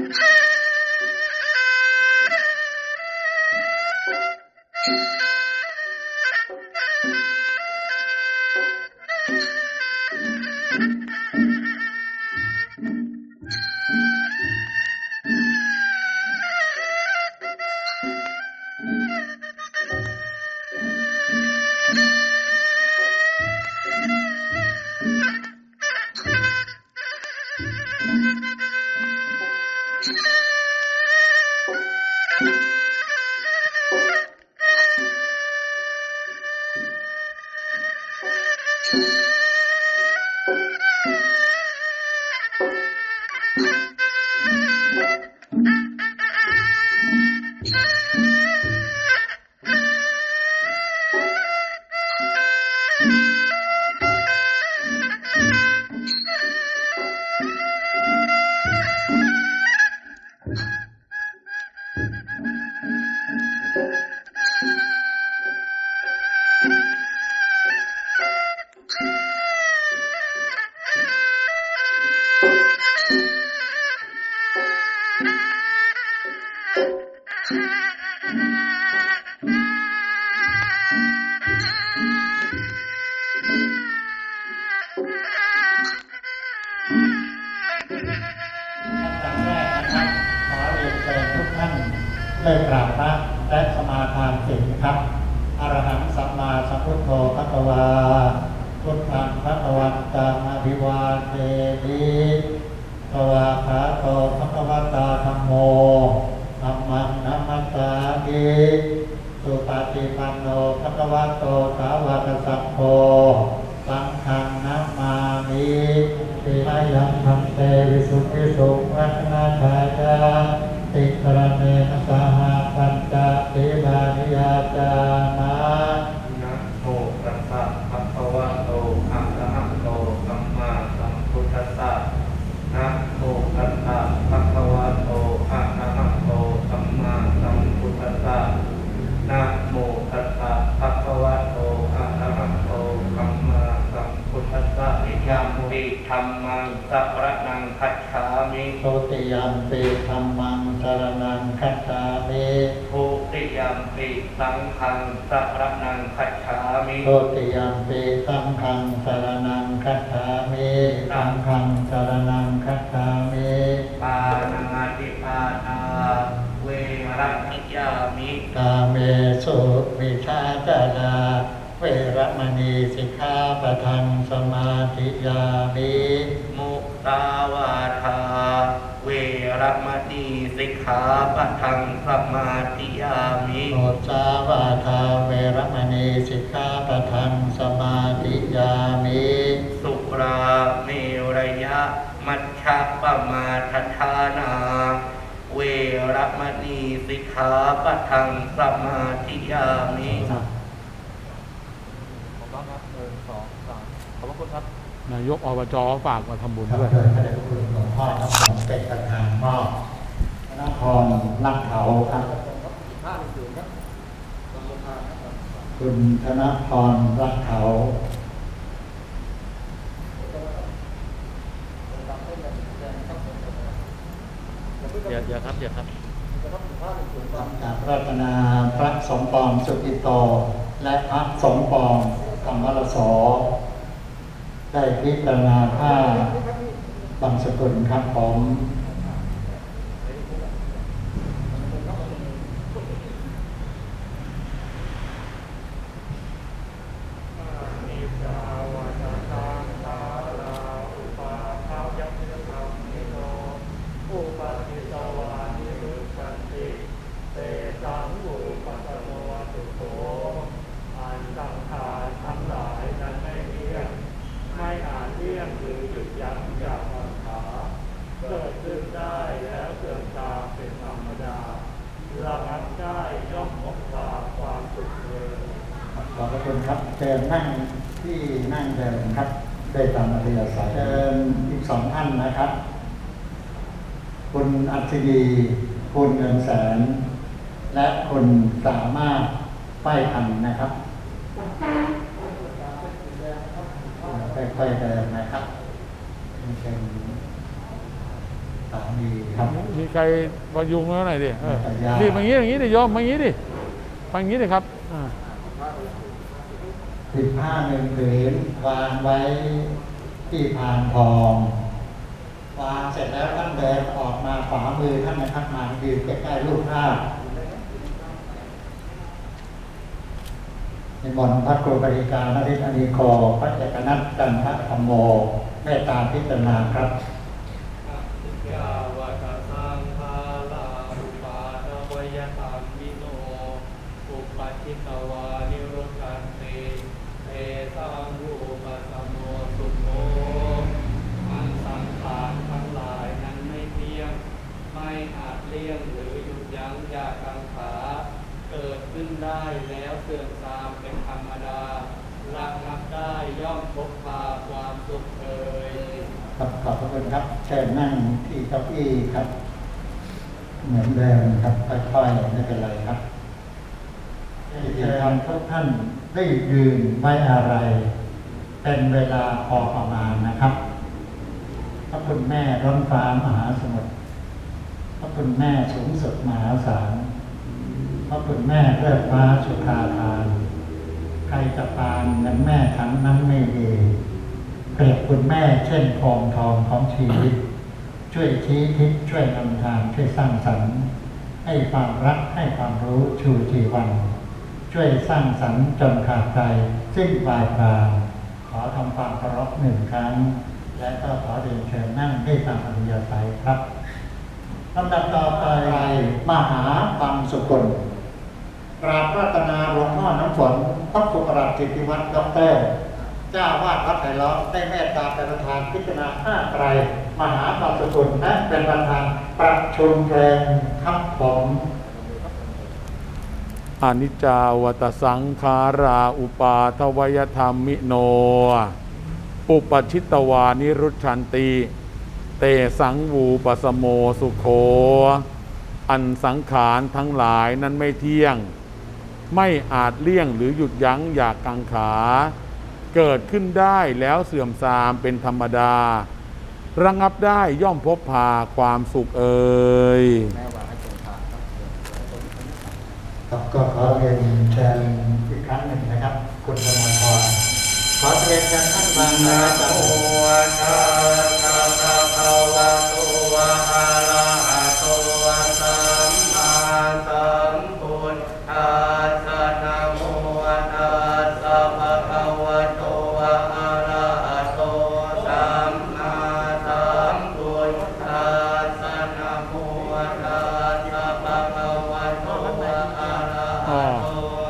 は。าทานศีลครับอรหังสัมมาสัมพุทโธพระวาพุทธังพระวันตังอภิวาเทมิภวาคาโตพระวตาธรรมโมธัมมังนัมมัสสามิสุปฏิปันโนพระวะโตสาวกสัพโพสังฆังนัมมามิติมายังพันเตวิสุทธิสุวั ยามปิธัมมังสัพพะนังคัจฉามิโสติยัมปิธรรมังสรนังคัจฉามิทุติยัมปิสังฆังสัพพะนังคัจฉามิโสติยัมปิสังฆังสรนังคัจฉามิสังฆังสรนังคัจฉามิปานาติปาตาเวรัติยามิกาเมสุมิชาจาราเวรมณีสิกขาปะทังสมาธิยามิมุตาวาทา เวรมณีสิกขาปะทังสมาธิยามิโอจาวาทาเวรมณีสิกขาปะทังสมาธิยามิสุราเมรยะ มัชฌะปมาทฐานาเวรมณีสิกขาปะทังสมาธิยามิ ขอบคุณครับหนึ่งสองสามขอบพระคุณครับ นายกอบจฝากมาทำบุญครับด้วยโดยพระเดชพระคุณหลวงพ่อครับผมเป็นประธานมอบนครลักเขาครับห้าหนึ่งศูนย์ครับตำบลทานครับคุณธนพรรักเขาเดี๋ยวเดี๋ยวครับเดี๋ยวครับจากรัตนาพระสมปองสุกิโต และพระสมปองธรรมรส ได้พิจารณาผ้าบางสกุลครับผมอาจเลี่ยงหรือห ยุดยั้งจากปัญหาเกิดขึ้นได้แล้วเกิดตามเป็นธรรมดาระงับได้ย่อมพบควาความสุขเลยขอบพระคุณครับเชิญนั่งที่นั่งเดิมครับได้ตามอัธยาศัยเชิญอีกสองท่านนะครับ คุณอัศดีคุณเงินแสน และคุณสามารถป้ายพันนะครับค่อยๆเดินนะครับ มีครับมีใครมายุงแล้วหน่อยดิเออขออนุญาตนี่มางี้อย่างงี้ดิโยมมางี้ดิฟังอย่างนี้เลยครับอ่าสิบห้าหนึ่งผืนวางไว้ที่พานทองวางเสร็จแล้วท่านเดินออกมาขวามือท่านนะครับมายืนใกล้ๆรูปภาพในมนต์พระครูปริการนริศอนีโกพระเอกนัตจันทธรรมโม ให้ตาพิจารณาครับปาทวายตัมมิโนอุปชิตวานิโรธันติเตสังรูปสมโมสุโมอันสังขารทั้งหลายนั้นไม่เที่ยง ไม่อาจเลี่ยงหรือหยุดยั้งยากังขา เกิดขึ้นได้แล้วเสื่อมทรามเป็นธรรมดาระงับได้ย่อมพบพาความสุขเอ่ย ครับขอบพระ คุณครับเชิญนั่งที่เก้าอี้ครับ เหมือนเดิมครับค่อยๆไม่เป็นไรครับเชิญทุกท่านได้ยืนไว้อะไร เป็นเวลาพอประมาณนะครับ พระคุณแม่ร้อนฟ้ามหาสมุทรพระคุณแม่สูงสุดมหาศาลพระคุณแม่เลิศฟ้าสุภาทาน ใครจะปานเหมือนแม่ครั้งนั้นไม่ดี เปรียบคุณแม่เช่นทองทองของชีวิต ช่วยชี้ทิศช่วยนำทางช่วยสร้างสรรค์ ให้ความรักให้ความรู้ชูชีวัน ช่วยสร้างสรรค์จนขาดใจสิ้นปลายทาขอทำความเคารพหนึ่งครั้ง และก็ขอเรียนเชิญนั่งให้ตามอริยสัยครับลำดับต่อไปมหาบังสุกุลกราบรัตนาหลวงพ่อน้ำฝนพระครูประหลัดกิติวัฒน์ด็อกเตอร์ เจ้าวาดวัดไผ่ล้อมได้เมตตาเป็นประธานพิจารณาห้าไตรมหาบังสุกุลและเป็นประธานประชุมเพลงครับผมอนิจจาวัตสังขาราอุปาทวยธรรมิโน ปุปชิตวานิรุชันติ เตสังวูปสโมสุโค อันสังขารทั้งหลายนั้นไม่เที่ยง ไม่อาจเลี่ยงหรือหยุดยั้งอยากกังขา เกิดขึ้นได้แล้วเสื่อมทรามเป็นธรรมดา ระงับได้ย่อมพบพาความสุขเอ่ยก็ขอเรียนเชิญอีกครั้งหนึ่งนะครับ คุณธนาพรขอเรียนเชิญท่านบางนาจากโอชาตาตาภาวะโตวะอะระ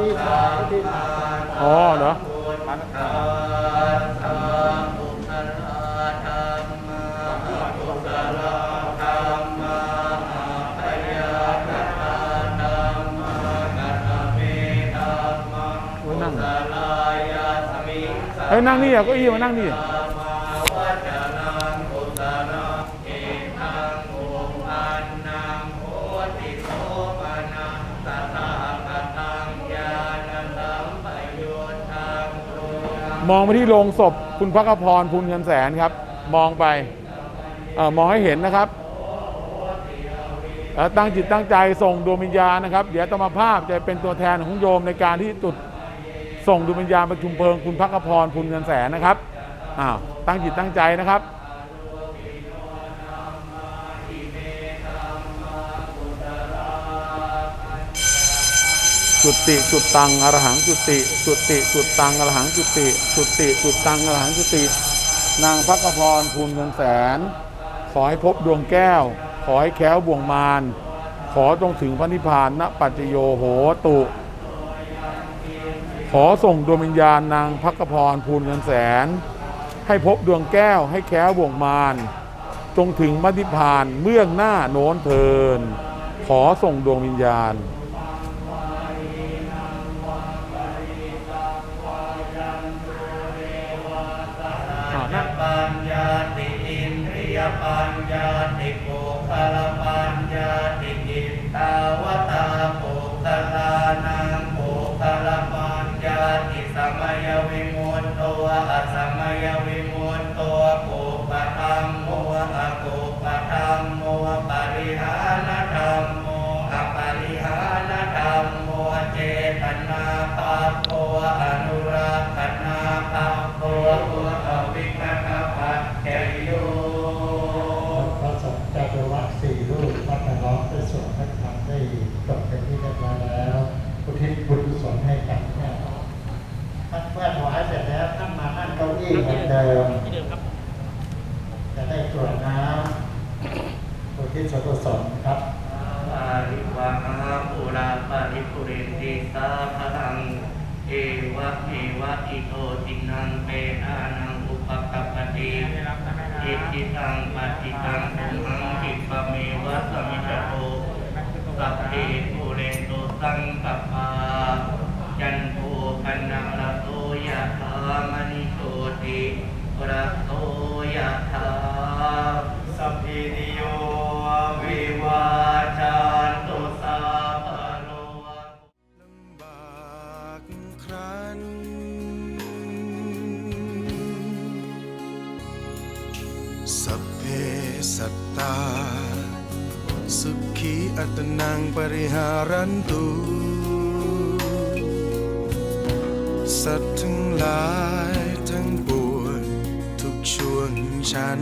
มะพยาคตาะกัตเมธรรมะโอ้ยนั่งสลายาสมิงสเฮ้ยนั่งนี่อะเก็อี้มานั่งนี่ มองไปที่โรงศพคุณพักพรพูนเงินแสนครับ มองไปอมองให้เห็นนะครับ ตั้งจิตตั้งใจส่งดวงวิญญาณนะครับ เดี๋ยวตมาภาพจะเป็นตัวแทนของโยมในการที่จุดส่งดวงวิญญาณประชุมเพลิงคุณพักพรพูนเงินแสนนะครับอ้าวตั้งจิตตั้งใจนะครับ จุติจุดตังอรหังจุติ จุติจุดตังอรหังจุติ จุติจุดตังอรหังจุติ นางพักพรภูลเงินแสน ขอให้พบดวงแก้ว ขอให้แค้วบ่วงมารขอจงถึงพระนิพพานณปัจโยโหตุ ขอส่งดวงวิญญาณนางพักพรภูลเงินแสน ให้พบดวงแก้วให้แค้วบ่วงมารจงถึงพระนิพานเมื่องหน้าโน้นเทิน ขอส่งดวงวิญญาณ อ่าปัญญาติอินทรียปัญญาติโภคลปัญญาติกินตาวตาโภคลานังโภคลปัญญาติสมัยวิมุตตัวอสมัยวิมุตตัวโภปะธรรมโมอะโภปะธรรมโมปริหานธรรมโมอปริหานธรรมโมเจโต ที่เหมือนเดิม จะได้กรวดน้ำอุทิศส่วนกุศลครับวาริวะอาปุราปาริปุเรนติสาพลัง เอวะเมวะอิโตตินังเปอานังอุปกัปปติอิทิตังปฏิตังตุหังคิปะเมวะสมิจโตสัพเพ ระโตยะธาสัพพิติโยวิวาจันตุสัพพะโลกลำบากครั้น สัพเพสัตตา สุขีอัตนังปริหารันตุสัตว์ทั้งหลาย ช่วงชั้น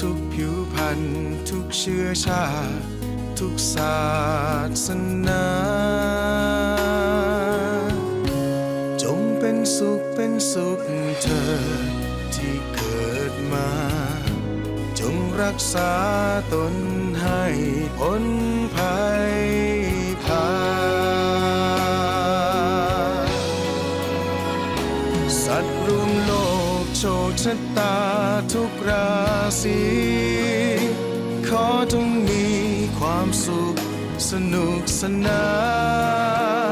ทุกผิวพันธ์ทุกเชื้อชาติทุกศาสนา จงเป็นสุขเป็นสุขเธอที่เกิดมา จงรักษาตนให้พ้นภัย สี ขอจงมีความสุขสนุกสนา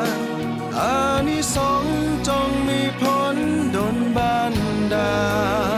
นอานิสงส์จงมีผลดนบันดา